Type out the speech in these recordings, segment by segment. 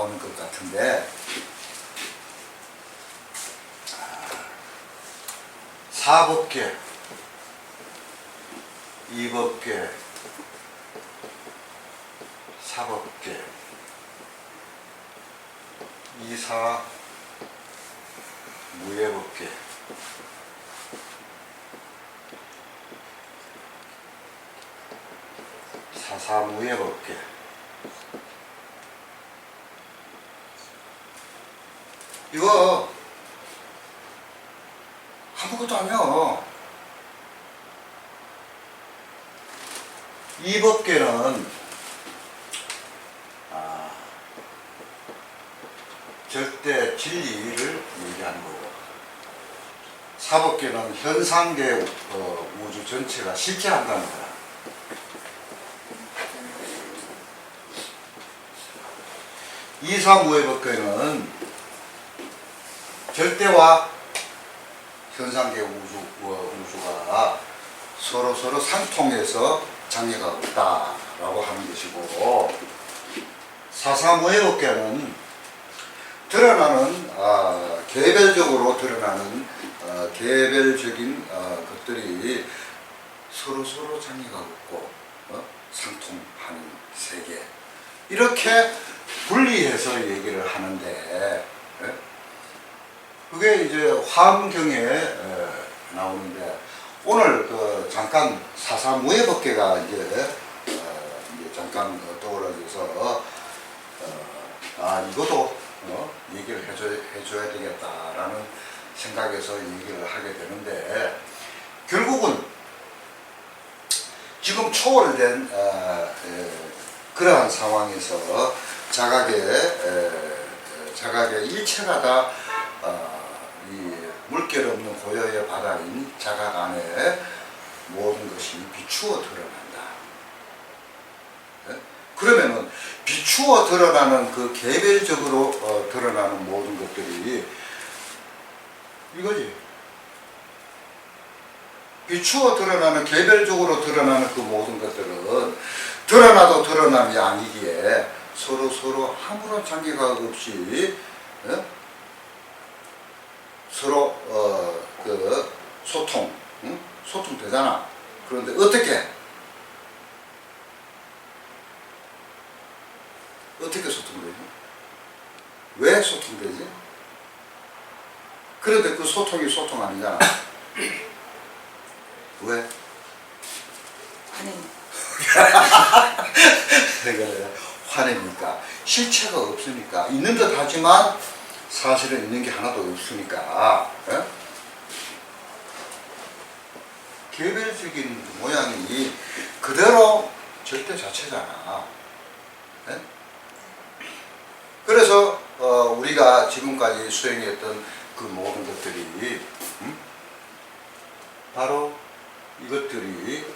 나오는 것 같은데. 사법계, 이법계, 사법계, 이사 무예법계, 사사무예법계, 이거 아무것도 아니야. 이 법계는 아, 절대 진리를 얘기하는 거고 사법계는 현상계 어, 우주 전체가 실제한다는 거야. 이사무예법계는 절대와 현상계 우주, 어, 우주가 서로 서로 상통해서 장애가 없다라고 하는 것이고 사사무예법계는 드러나는 아, 개별적으로 드러나는 어, 개별적인 어, 것들이 서로 서로 장애가 없고 어, 상통하는 세계 이렇게 분리해서 얘기를 하는데 예? 그게 이제 화엄경에 에, 나오는데 오늘 그 잠깐 사사 무예법계가 이제, 어, 이제 잠깐 어, 떠올라져서 어, 아 이것도 어, 얘기를 해줘, 해줘야 되겠다라는 생각에서 얘기를 하게 되는데 결국은 지금 초월된 어, 에, 그러한 상황에서 자각의 에, 자각의 일체가 다 물결 없는 고요의 바다인 자각 안에 모든 것이 비추어 드러난다. 예? 그러면은 비추어 드러나는 그 개별적으로 어, 드러나는 모든 것들이 이거지. 비추어 드러나는 개별적으로 드러나는 그 모든 것들은 드러나도 드러남이 아니기에 서로 서로 아무런 관계가 없이 예? 서로 어, 그 소통, 응? 소통 되잖아. 그런데 어떻게? 어떻게 소통되지? 왜 소통되지? 그런데 그 소통이 소통 아니잖아. 왜? 아니 그래 화내니까 실체가 없으니까 있는 듯 하지만 사실은 있는 게 하나도 없으니까 예? 개별적인 모양이 그대로 절대 자체잖아 예? 그래서 어, 우리가 지금까지 수행했던 그 모든 것들이 음? 바로 이것들이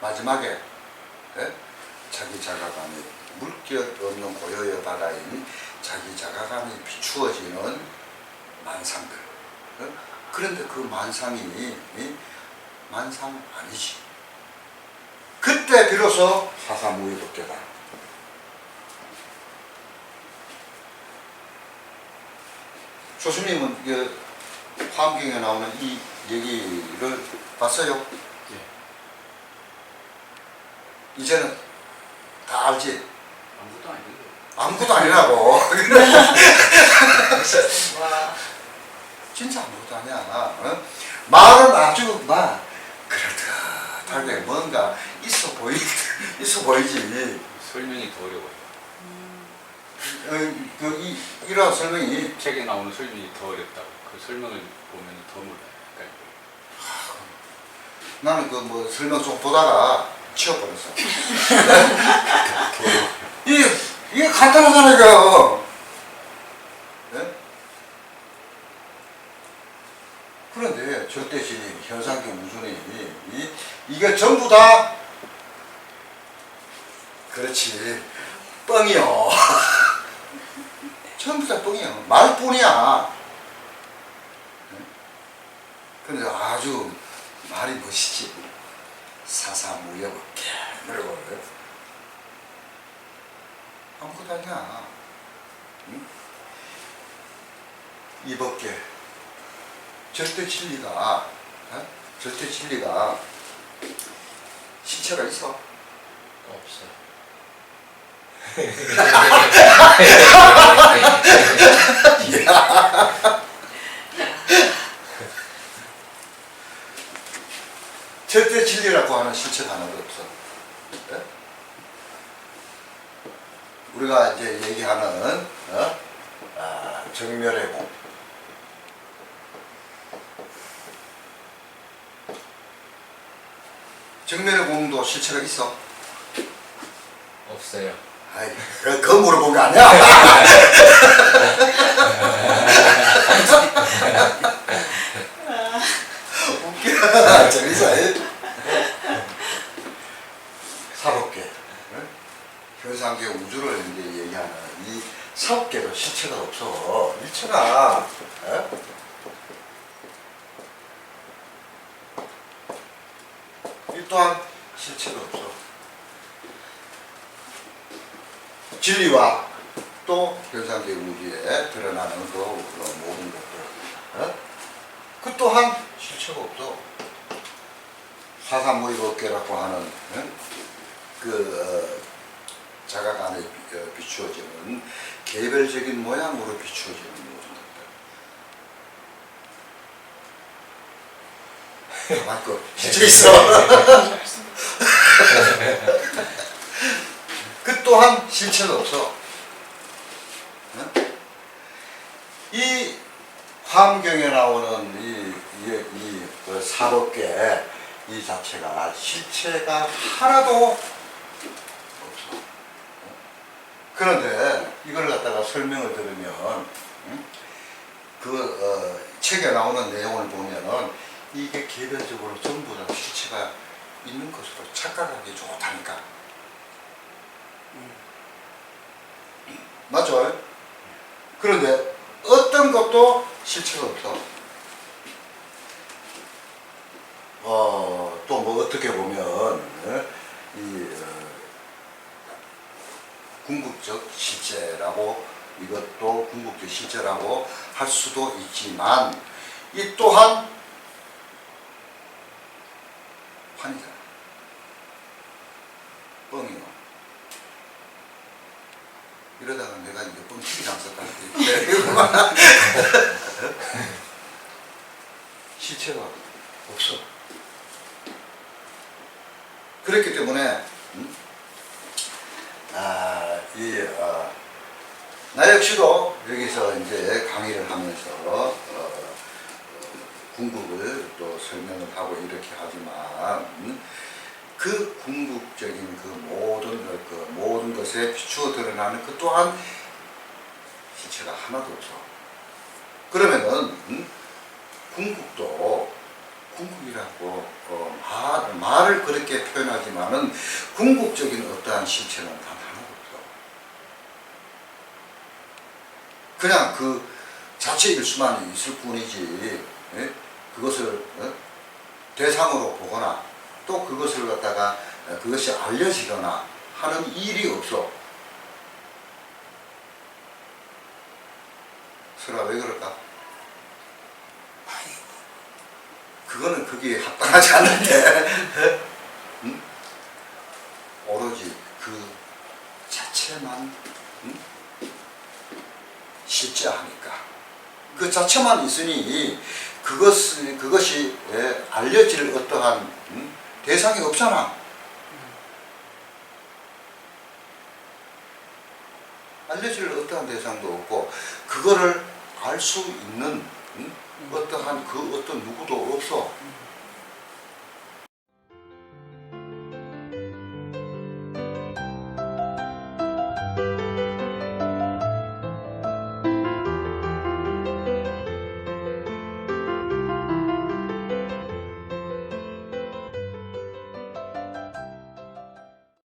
마지막에 예? 자기 자가감이 물결 없는 고요의 바다인 자기 자가감이 비추어지는 만상들. 어? 그런데 그 만상이 이 만상 아니지. 그때 비로소 사사무의 법계다. 교수님은 그 화엄경에 나오는 이 얘기를 봤어요? 이제는 다 알지? 아무것도 아니고 아무것도 아니라고. 와 진짜 아무것도 아니야. 어? 말은 아주 막 그럴듯하게 뭔가 있어 보이 있어 보이지. 설명이 더 어려워요. 어, 그 이, 이러한 설명이 책에 나오는 설명이 더 어렵다고. 그 설명을 보면 더 몰라요. 그러니까 나는 그 뭐 설명 좀 보다가 치워버렸어. 이게 간단하잖아 이거. 네? 그런데 절대시 현상계 우주는 이, 이게 전부 다 그렇지 뻥이요. 전부 다 뻥이요. 말뿐이야. 네? 근데 아주 말이 멋있지. 사사무역업계 그리고 아무것도아니야 응? 이 법계 절대 진리가 어? 절대 진리가 신체가 있어? 없어 절대 진리라고 하는 신체가 하나도 없어 우리가 이제 얘기하는 어? 아, 정멸의 공. 정멸의 공도 실체가 있어. 없어요. 아이, 그, 그 물어본 거 아니야? 웃기다. 재밌어. 사법계, 응? 현상계 우주를 이제 얘기하는 이 사법계도 실체가 없어. 일체가. 에? 이 또한 실체가 없어. 진리와 또 현상계 우주에 드러나는 그 모든 것들. 어? 그 또한 실체가 없어. 사상무의법계라고 하는 어? 그 어, 자각 안에 비- 어, 비추어지는 개별적인 모양으로 비추어지는. 가만 그 실체 있어. 그 또한 실체가 없어. 응? 이 환경에 나오는 이, 이, 이그 사법계 이 자체가 실체가 하나도 없어. 그런데 이걸 갖다가 설명을 들으면 응? 그 어, 책에 나오는 내용을 보면은 이게 개별적으로 전부 다 실체가 있는 것으로 착각하기 좋다니까. 맞죠? 그런데 어떤 것도 실체가 없어. 어, 또 뭐 어떻게 보면, 어, 이, 어, 궁극적 실제라고, 이것도 궁극적 실제라고 할 수도 있지만, 이 또한 환이잖아. 뻥이요. 이러다가 내가 이제 뻥튀기 당했다. 실체가 없어. 그렇기 때문에, 이, 어, 나 역시도 여기서 이제 강의를 하면서, 어, 어, 궁극을 또 설명을 하고 이렇게 하지만, 음? 그 궁극적인 그 모든 것, 그 모든 것에 비추어 드러나는 그 또한 실체가 하나도 없어. 그러면은 음? 궁극도 궁극이라고 어, 말, 말을 그렇게 표현하지만은 궁극적인 어떠한 실체는 단 하나도 없어. 그냥 그 자체일 수만 있을 뿐이지 예? 그것을 어? 대상으로 보거나 또 그것을 갖다가 어, 그것이 알려지거나 하는 일이 없어. 설아 왜 그럴까? 그거는 거기에 합당하지 않는데 응? 오로지 그 자체만 응? 실제하니까 그 자체만 있으니 그것 그것이 예, 알려질 어떠한 응? 대상이 없잖아. 알려질 어떠한 대상도 없고 그거를 알 수 있는 응? 어떠한 그 어떤 누구도 없어.